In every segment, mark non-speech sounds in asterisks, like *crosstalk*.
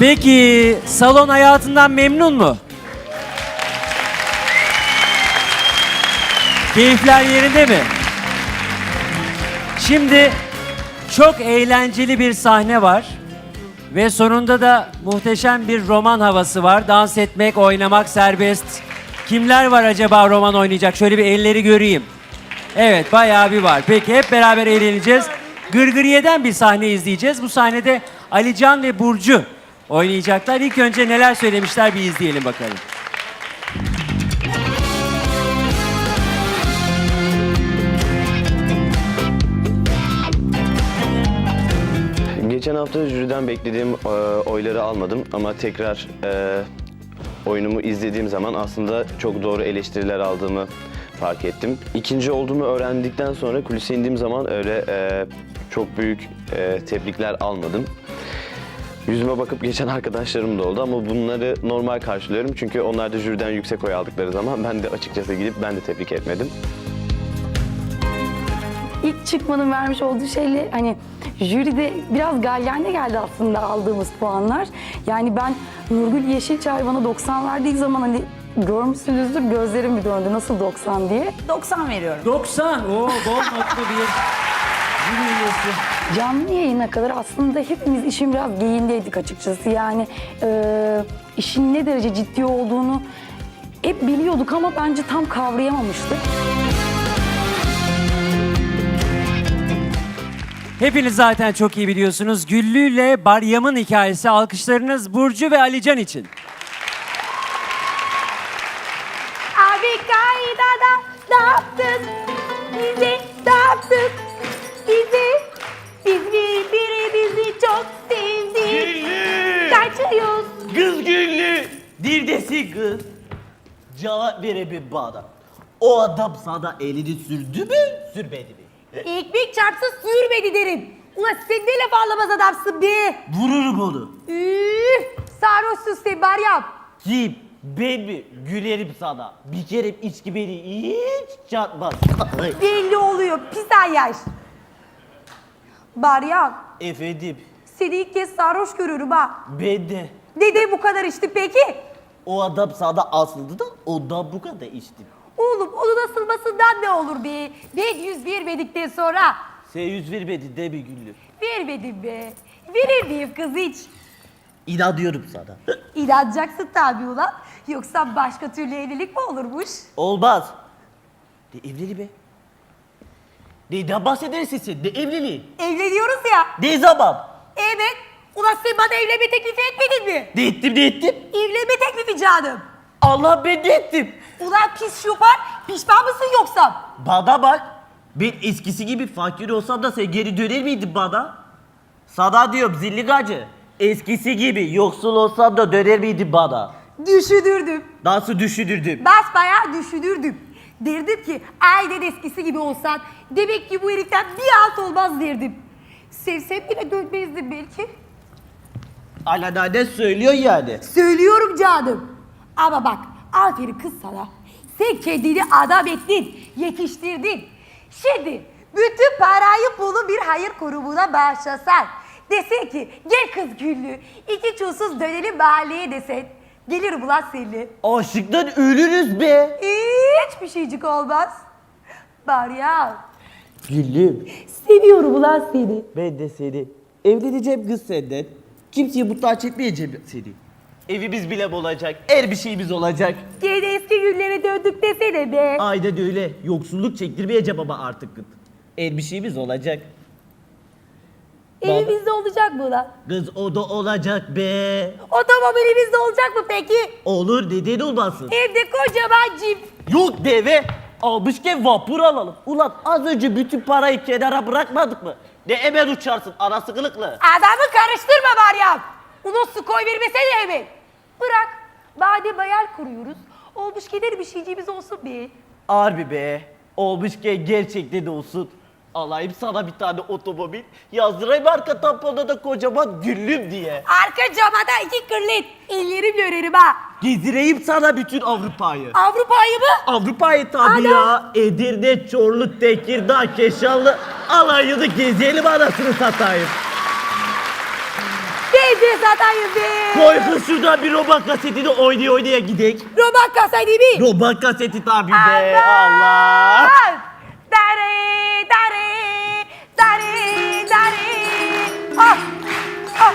Peki salon hayatından memnun mu? Keyifler yerinde mi? Şimdi çok eğlenceli bir sahne var. Ve sonunda da muhteşem bir roman havası var. Dans etmek, oynamak serbest. Kimler var acaba roman oynayacak? Şöyle bir elleri göreyim. Evet bayağı bir var. Peki hep beraber eğleneceğiz. Gırgıriye'den bir sahne izleyeceğiz. Bu sahnede Alican ve Burcu oynayacaklar. İlk önce neler söylemişler bir izleyelim bakalım. Geçen hafta jüriden beklediğim e, oyları almadım ama tekrar e, oyunumu izlediğim zaman aslında çok doğru eleştiriler aldığımı fark ettim. İkinci olduğumu öğrendikten sonra kulise indiğim zaman öyle e, çok büyük e, tebrikler almadım. Yüzüme bakıp geçen arkadaşlarım da oldu ama bunları normal karşılıyorum çünkü onlar da jüriden yüksek oy aldıkları zaman ben de açıkçası gidip ben de tebrik etmedim. İlk çıkmanın vermiş olduğu şeyle hani jüride biraz galyane geldi aslında aldığımız puanlar. Yani ben Nurgül Yeşilçay bana 90 verdiği zaman hani görmüşsünüzdür gözlerim bir döndü nasıl 90 diye. 90 veriyorum. 90. Oo bol notlu *laughs* bir Canlı yayına kadar aslında hepimiz işin biraz geyindeydik açıkçası. Yani e, işin ne derece ciddi olduğunu hep biliyorduk ama bence tam kavrayamamıştık. Hepiniz zaten çok iyi biliyorsunuz. Güllü ile Baryam'ın hikayesi alkışlarınız Burcu ve Alican için. Abi kaydada ne yaptın? Bizi ne yaptın? Bizi, biz birbirimizi çok sevdik. Kaçıyoruz. Kız güllü, dirdesi kız. Cevap verebil bana. O adam sana elini sürdü mü, sürmedi mi? Ekmek çarpsa sürmedi derim. Ulan sen ne laf anlamaz adamsın be. Vururum onu. Üf, sarhoşsun sen Meryem. Kim? Ben mi? Gülerim sana. Bir kere içki beni hiç çarpmaz. Ay, Belli oluyor pis yaş. Meryem, Efendim, seni ilk kez sarhoş görüyorum ha. ben de. Neden bu kadar içtin peki? O adam sana asıldı da ondan bu kadar içtim. Oğlum onun asılmasından ne olur be? Ben yüz vermedikten sonra. Sen yüz vermedin değil mi güllü? Vermedim be. Verir miyim kız hiç? İnanıyorum sana. İnanacaksın tabii ulan. Yoksa başka türlü evlilik mi olurmuş? Olmaz. Ne evliliği be? Neyden bahsedersin sen? Ne evliliği? Evleniyoruz ya. Ne zaman? Evet. Ulan sen bana evlenme teklifi etmedin mi? Ne ettim ne ettim? Evlenme teklifi canım. Allah ben ne ettim? Ulan pis şopar. Pişman mısın yoksa? Bana bak. Ben eskisi gibi fakir olsam da sen geri döner miydin bana? Sana diyorum zilli gacı. Eskisi gibi yoksul olsam da döner miydin bana? Düşünürdüm. Nasıl düşünürdüm? Basbayağı düşünürdüm. Derdim ki aynen eskisi gibi olsan demek ki bu heriften bir alt olmaz derdim. Sevsem bile dönmezdim belki. Ne söylüyor yani? Söylüyorum canım. Ama bak aferin kız sana. Sen kendini adam ettin, yetiştirdin. Şimdi bütün parayı pulu bir hayır kurumuna bağışlasan. Desen ki gel kız Güllü, iki çulsuz dönelim mahalleye desen. Gelirim ulan seninle. Aşıktan ölürüz be. Hiçbir şeycik olmaz. Bari ya. Gülüm. Seviyorum ulan seni. Ben de seni. Evleneceğim kız senden. Kimseye muhtaç etmeyeceğim seni. Evimiz bile olacak. Her bir şeyimiz olacak. Gene eski günlere döndük desene be. Aynen öyle. Yoksulluk çektirmeyeceğim ama artık. Her bir şeyimiz olacak. Evimizde olacak mı ulan? Kız o da olacak be. Otomobilimizde olacak mı peki? Olur neden olmasın? Evde kocaman cip. Yok deve. Almışken vapur alalım. Ulan az önce bütün parayı kenara bırakmadık mı? Ne hemen uçarsın ana sıkılıklı. Adamı karıştırma Meryem. Ulan su koy vermesene hemen. Bırak. Madem hayal kuruyoruz. Olmuş gider bir şeyciğimiz olsun be. Harbi be. Olmuşken gerçekten de olsun. Alayım sana bir tane otomobil. Yazdırayım arka tampona da kocaman güllüm diye. Arka camada iki kırlet. Ellerimle örerim ha. Gezdireyim sana bütün Avrupa'yı. Avrupa'yı mı? Avrupa'yı tabii ya. Edirne, Çorlu, Tekirdağ, Keşanlı alayını gezelim anasını satayım. Ben satayım be. Koy kız şuradan bir robot kasetini oynaya oynaya gidek. Robot kasaydı bir. Robot kaseti tabii be Allah. Dari, dari, dari, dari. Ah, ah.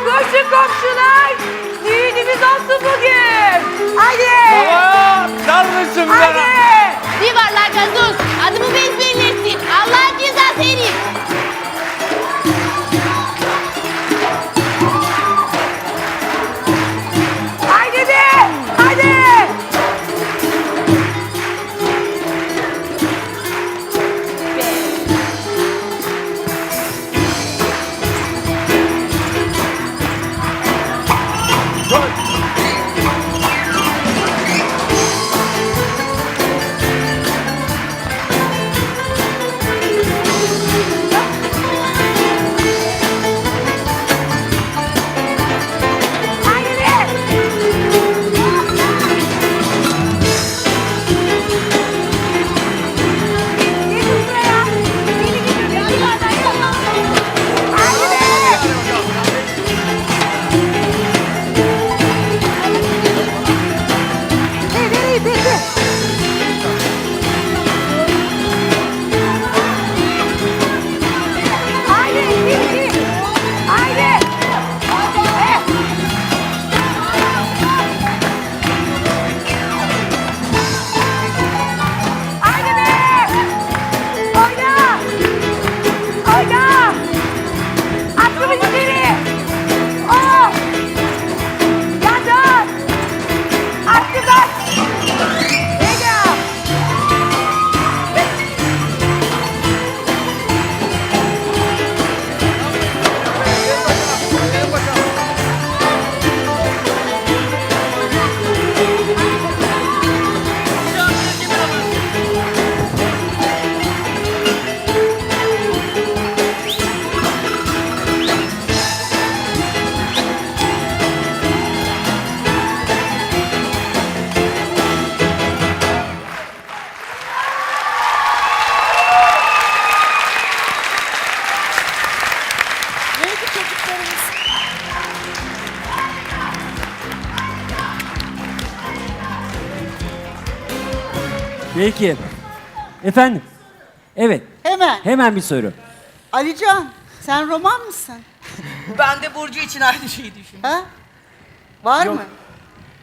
Koşun komşular. Düğünümüz olsun bugün. Hadi. Sarmışım Hadi. Divarlar gazoz. Adımı bezbellesin. Allah'ın cezası herif. Peki. Efendim. Evet. Hemen. Hemen bir soru. Alican sen roman mısın? *laughs* Ben de Burcu için aynı şeyi düşünüyorum. Ha? Var mı?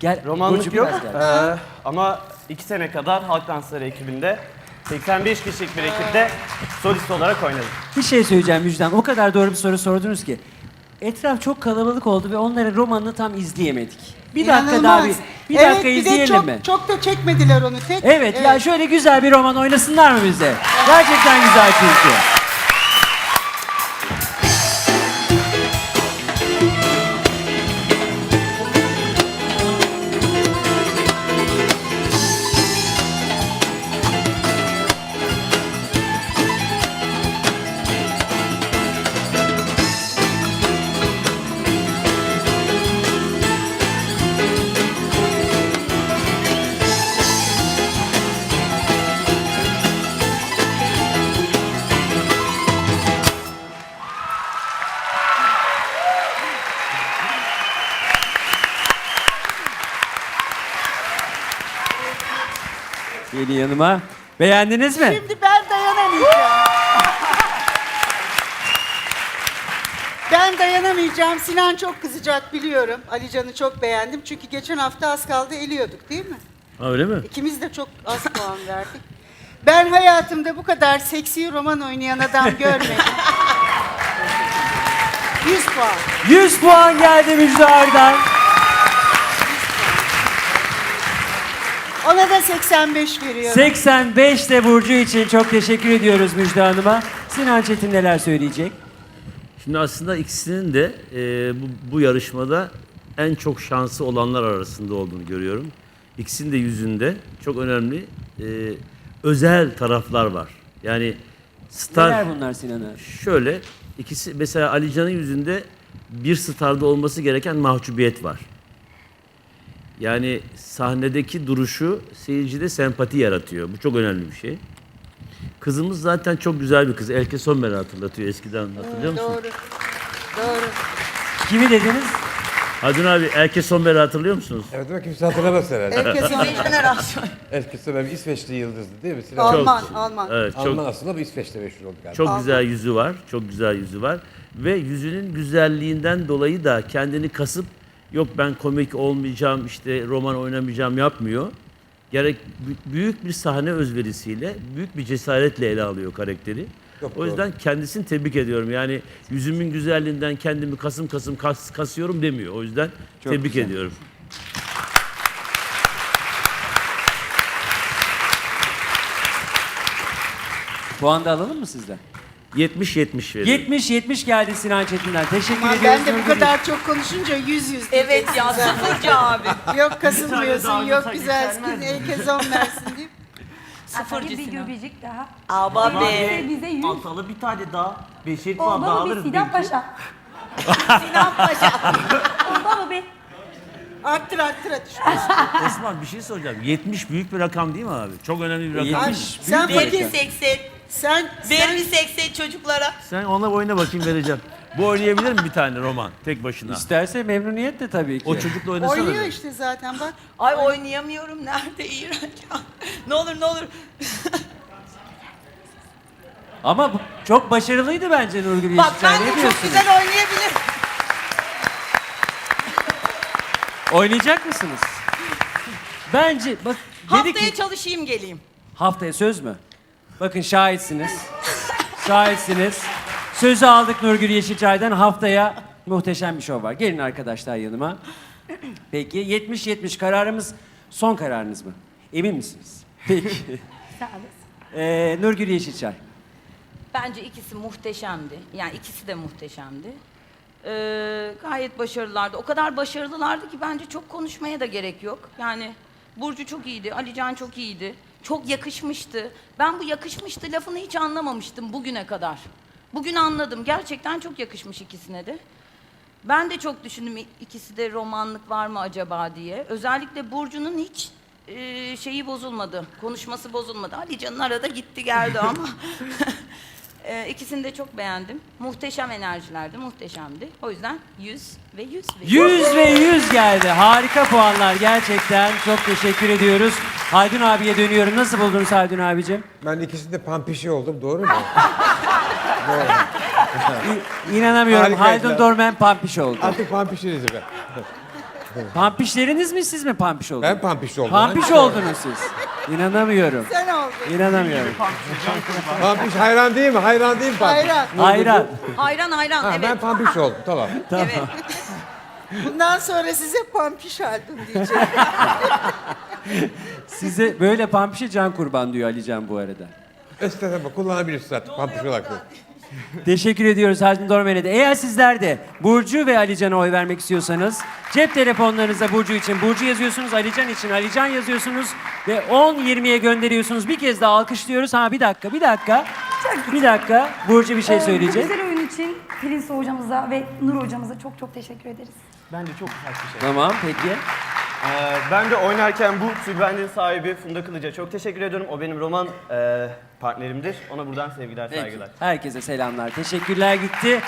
Gel. Romanlık Burcu yok biraz gel. Ee, ama iki sene kadar Halk Dansları ekibinde 85 kişilik bir ekipte solist olarak oynadım. Bir şey söyleyeceğim Müjdan. O kadar doğru bir soru sordunuz ki. Etraf çok kalabalık oldu ve onların romanını tam izleyemedik. Bir dakika daha bir, İnanılmaz. bir evet, dakika bir de izleyelim çok, mi? Çok da çekmediler onu tek. Evet, ya şöyle güzel bir roman oynasınlar mı bize? Gerçekten güzel çünkü. Gelin yanıma. Beğendiniz mi? Şimdi ben dayanamayacağım. ben dayanamayacağım. Sinan çok kızacak biliyorum. Alican'ı çok beğendim. Çünkü geçen hafta az kaldı eliyorduk değil mi? Öyle mi? İkimiz de çok az puan verdik. Ben hayatımda bu kadar seksi roman oynayan adam *laughs* görmedim. 100 puan. 100 puan geldi Müjdar'dan. Ona da 85 veriyorum. 85 de Burcu için çok teşekkür ediyoruz Müjde Hanım'a. Sinan Çetin neler söyleyecek? Şimdi aslında ikisinin de e, bu, bu yarışmada en çok şansı olanlar arasında olduğunu görüyorum. İkisinin de yüzünde çok önemli e, özel taraflar var. Yani star Neler bunlar Sinan'a? şöyle ikisi mesela Ali Can'ın yüzünde bir starda olması gereken mahcubiyet var. Yani sahnedeki duruşu seyircide sempati yaratıyor. Bu çok önemli bir şey. Kızımız zaten çok güzel bir kız. Elke Sommer'i hatırlatıyor eskiden hatırlıyor musun? Doğru. Doğru. Kimi dediniz? Haldun abi Elke Sommer'i hatırlıyor musunuz? Evet ama kimse hatırlamaz herhalde. Herkes Jenerasyon. Eskisi benim İsveçli yıldızdı değil mi? Sinan? Alman, Alman. Evet çok Alman aslında bu İsveç'te meşhur oldu galiba. Çok güzel yüzü var. Çok güzel yüzü var. Ve yüzünün güzelliğinden dolayı da kendini kasıp yok ben komik olmayacağım işte roman oynamayacağım yapmıyor. Gerek bü- büyük bir sahne özverisiyle, büyük bir cesaretle ele alıyor karakteri. Çok o yüzden kendisini tebrik ediyorum. Yani yüzümün güzelliğinden kendimi kasım kasım kas, kasıyorum demiyor. O yüzden tebrik ediyorum. Puan da alalım mı sizden? 70-70 veriyorum. 70-70 geldi Sinan Çetin'den. Teşekkür Aman ediyoruz. ben de bu kadar çok konuşunca yüz yüz Evet ya sıfırcı abi. *laughs* Yok kasılmıyorsun, yok güzelsin, herkes on versin deyip. *laughs* Sıfırcısına. göbecik daha. Aba be. Bize yüz. Asalı bir tane daha. Beşer puan daha bir alırız. Sinan belki. Paşa? *laughs* Sinan Paşa. Mu bir? Arttır arttır hadi. Osman bir şey soracağım. 70 büyük bir rakam değil mi abi? Çok önemli bir rakam. Ay, 70 sen Ver bir fakir, 80. sen, Ver sen bir 80 çocuklara. Sen ona oyna bakayım vereceğim. Bu oynayabilir mi bir tane roman tek başına? İsterse memnuniyetle tabii ki. O çocukla oynasana. oynuyor bir. işte zaten bak. Ay oynayamıyorum nerede iğrenç. *laughs* ne olur ne olur. *laughs* Ama bu- çok başarılıydı bence Nurgül Bak Yeşilçay. ben Ne de çok diyorsunuz? güzel oynayabilirim. Oynayacak mısınız? Bence bak dedi Haftaya ki çalışayım geleyim. haftaya söz mü? Bakın şahitsiniz. şahitsiniz. Sözü aldık Nurgül Yeşilçay'dan haftaya muhteşem bir şov var. Gelin arkadaşlar yanıma. Peki 70-70 kararımız son kararınız mı? Emin misiniz? Peki. *laughs* Ee, Nurgül Yeşilçay. Bence ikisi muhteşemdi. Yani ikisi de muhteşemdi. Ee, gayet başarılılardı. O kadar başarılılardı ki bence çok konuşmaya da gerek yok. Yani Burcu çok iyiydi, Alican çok iyiydi. Çok yakışmıştı. Ben bu yakışmıştı lafını hiç anlamamıştım bugüne kadar. Bugün anladım. Gerçekten çok yakışmış ikisine de. Ben de çok düşündüm ikisi de romanlık var mı acaba diye. Özellikle Burcu'nun hiç e, şeyi bozulmadı, konuşması bozulmadı. Ali Can'ın arada gitti geldi ama. *laughs* e, ikisini de çok beğendim. Muhteşem enerjilerdi, muhteşemdi. O yüzden 100 ve 100 ve 100 ve 100 geldi. Harika puanlar gerçekten. Çok teşekkür ediyoruz. Haldun abiye dönüyorum. Nasıl buldunuz Haldun abicim? Ben ikisinde pampişi oldum doğru mu? *laughs* İ- İnanamıyorum. Harikaydı. Haldun Dormen pampiş oldu. Artık pampişiniz ben. Pampişleriniz mi siz mi pampiş oldunuz? Ben pampiş oldum. Pampiş oldunuz siz. İnanamıyorum. Sen oldun. İnanamıyorum. Pampiş hayran değil mi? Hayran değil mi pampiş? Hayran. Hayran. Hayran hayran Ha, evet. Ben pampiş oldum tamam. *laughs* evet. Bundan sonra size pampiş aldım diyeceğim. *laughs* Size böyle pampişe can kurban diyor Ali Can bu arada. Estağfurullah kullanabilirsin artık pampiş olarak. Teşekkür ediyoruz Haldun Dormen'e de. Eğer sizler de Burcu ve Alican'a oy vermek istiyorsanız cep telefonlarınıza Burcu için Burcu yazıyorsunuz, Alican için Alican yazıyorsunuz ve 10-20'ye gönderiyorsunuz. Bir kez daha alkışlıyoruz. Ha bir dakika, bir dakika. Bir dakika. Burcu bir şey Ee, Bu söyleyecek. güzel oyun için Pelin Su hocamıza ve Nur hocamıza çok çok teşekkür ederiz. Bence çok güzel bir şey. Tamam peki. Ee, ben de oynarken bu tülbendin sahibi Funda Kılıç'a çok teşekkür ediyorum. O benim roman e, partnerimdir. Ona buradan sevgiler, Peki. saygılar. Herkese selamlar. Teşekkürler gitti.